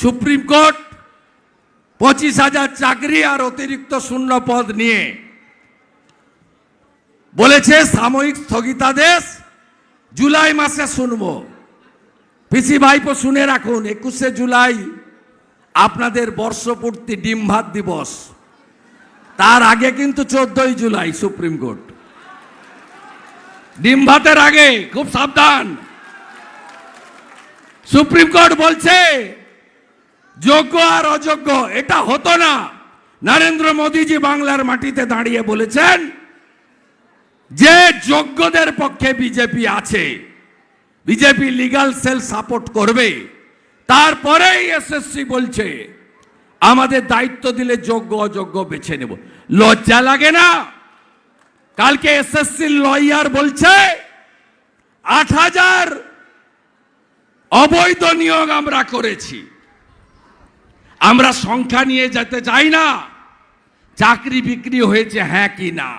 Supreme court পঁচিশ হাজার চাকরি আর অতিরিক্ত শূন্য পদ নিয়ে বলেছে সাময়িক স্থগিতাদেশ জুলাই মাসে শুনব। পিসি ভাইপো শুনে রাখুন, একুশে জুলাই আপনাদের বর্ষপূর্তি ডিম ভাত দিবস। তার আগে কিন্তু চোদ্দই জুলাই সুপ্রিম কোর্ট। ডিম ভাতের আগে, খুব সাবধান। সুপ্রিম কোর্ট বলছে যোগ্য আর অযোগ্য, এটা হতো না। নরেন্দ্র মোদীজি বাংলার মাটিতে দাঁড়িয়ে বলেছেন যে যোগ্যদের পক্ষে বিজেপি আছে, বিজেপি লিগাল সেল সাপোর্ট করবে, তারপরেই এসএসসি বলছে, আমাদের দায়িত্ব দিলে যোগ্য অযোগ্য বেছে নেব। লজ্জা লাগে না? কালকে এসএসসি লয়ার বলছে, আট হাজার অবৈধ নিয়োগ আমরা করেছি। আমরা সংখ্যা নিয়ে যেতে চাই না। চাকরি বিক্রি হয়েছে হ্যাঁ কি না?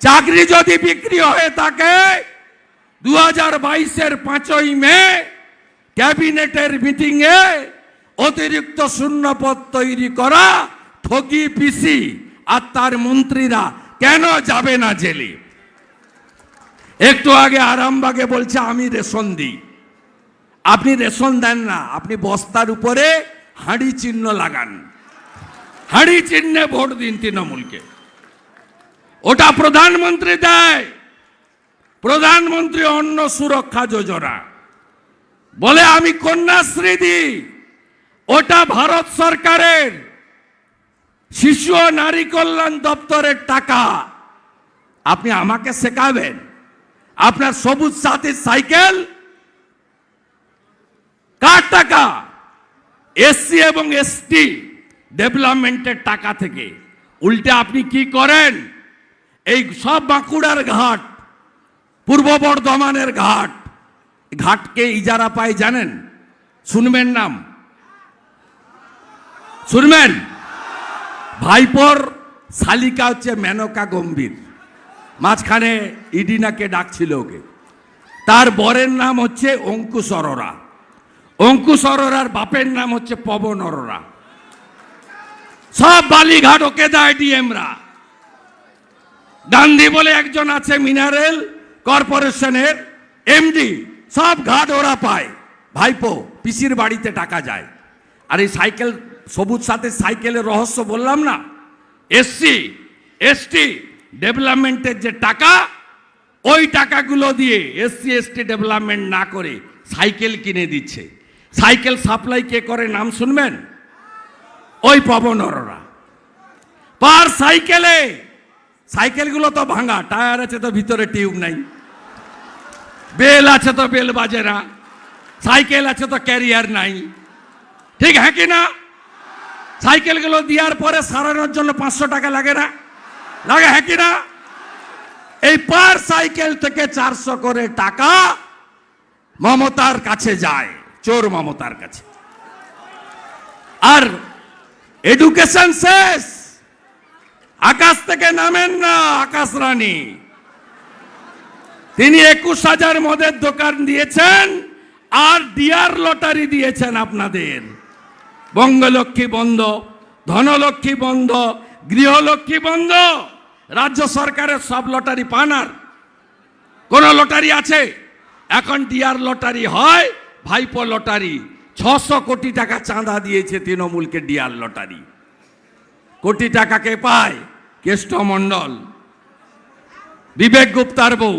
চাকরি যদি বিক্রি হয়ে থাকে দু হাজার বাইশের পাঁচই মে ক্যাবিনেটের মিটিং এ অতিরিক্ত শূন্যপদ তৈরি করা ঠকি পিসি আর তার মন্ত্রীরা কেন যাবে না জেলে? একটু আগে আরামবাগে বলছে, আমি রেশন দিই। আপনি রেশন দেন না, আপনি বস্তার উপরে হাঁড়ি চিহ্ন লাগান। হাঁড়ি চিহ্নে ভোট দিন তৃণমূলকে। ওটা প্রধানমন্ত্রী দেয়। প্রধানমন্ত্রী অন্ন সুরক্ষা যোজনা। বলে, আমি কন্যাশ্রী দিই। ওটা ভারত সরকারের শিশু ও নারী কল্যাণ দপ্তরের টাকা। আপনি আমাকে শেখাবেন। আপনার সবুজ সাথীর সাইকেল কার টাকা এসসি এবং এসটি ডেভেলপমেন্টের টাকা থেকে। উল্টে আপনি কি করেন? এই সব বাঁকুড়ার ঘাট, পূর্ব বর্ধমানের ঘাট, ঘাটকে ইজারা পায় জানেন? শুনবেন নাম। শুনবেন? ভাইপোর শালিকা হচ্ছে মেনকা গম্ভীর। মাঝখানে ইডিনাকে ডাকছিল ওকে। তার বরের নাম হচ্ছে অঙ্কুশ অরোরা। অঙ্কুশ অরোরার বাপের নাম হচ্ছে পবন অরোরা সব বালিঘাট ওকে দেয় ডিএমরা। গান্ধী বলে একজন আছে মিনারেল কর্পোরেশনের এমডি, সব ঘাট ওরা পায়। ভাইপো, পিসির বাড়িতে টাকা যায়। আর এই সাইকেল, সবুজ সাথে সাইকেলের রহস্য বললাম না? এসসি, এসটি, ডেভেলপমেন্টের যে টাকা, ওই টাকাগুলো দিয়ে এসসি, এসটি ডেভেলপমেন্ট না করে সাইকেল কিনে দিচ্ছে। সাইকেল সাপ্লাই কে করে, নাম শুনবেন? ওই পবন অরোরা পার সাইকেলে, সাইকেলগুলো তো ভাঙা, টায়ার আছে তো ভিতরে টিউব নাই। বেল আছে তো বেল বাজে না, সাইকেল আছে তো ক্যারিয়ার নাই। ঠিক হ্যাঁ কি না? সাইকেলগুলো দেওয়ার পরে সারানোর জন্য পাঁচশো টাকা লাগে না? লাগে হ্যাঁ কি না? এই পার সাইকেল থেকে চারশো করে টাকা মমতার কাছে যায়। চোর মমতার কাছে। আর এডুকেশন শেষ। আকাশ থেকে নামেন না, আকাশ রানী। তিনি একুশ হাজার মদের দোকান দিয়েছেন আর ডিয়ার লটারি দিয়েছেন আপনাদের। বঙ্গলক্ষ্মী বন্ধ, ধনলক্ষ্মী বন্ধ, গৃহলক্ষ্মী বন্ধ, রাজ্য সরকারের সব লটারি পান আর। কোন লটারি আছে? এখন ডিয়ার লটারি হয় ভাইপো লটারি, ছশো কোটি টাকা চাঁদা দিয়েছে তৃণমূলকে ডিয়ার লটারি। কোটি টাকাকে পায়? কেষ্ট মণ্ডল। বিবেক গুপ্তার বউ।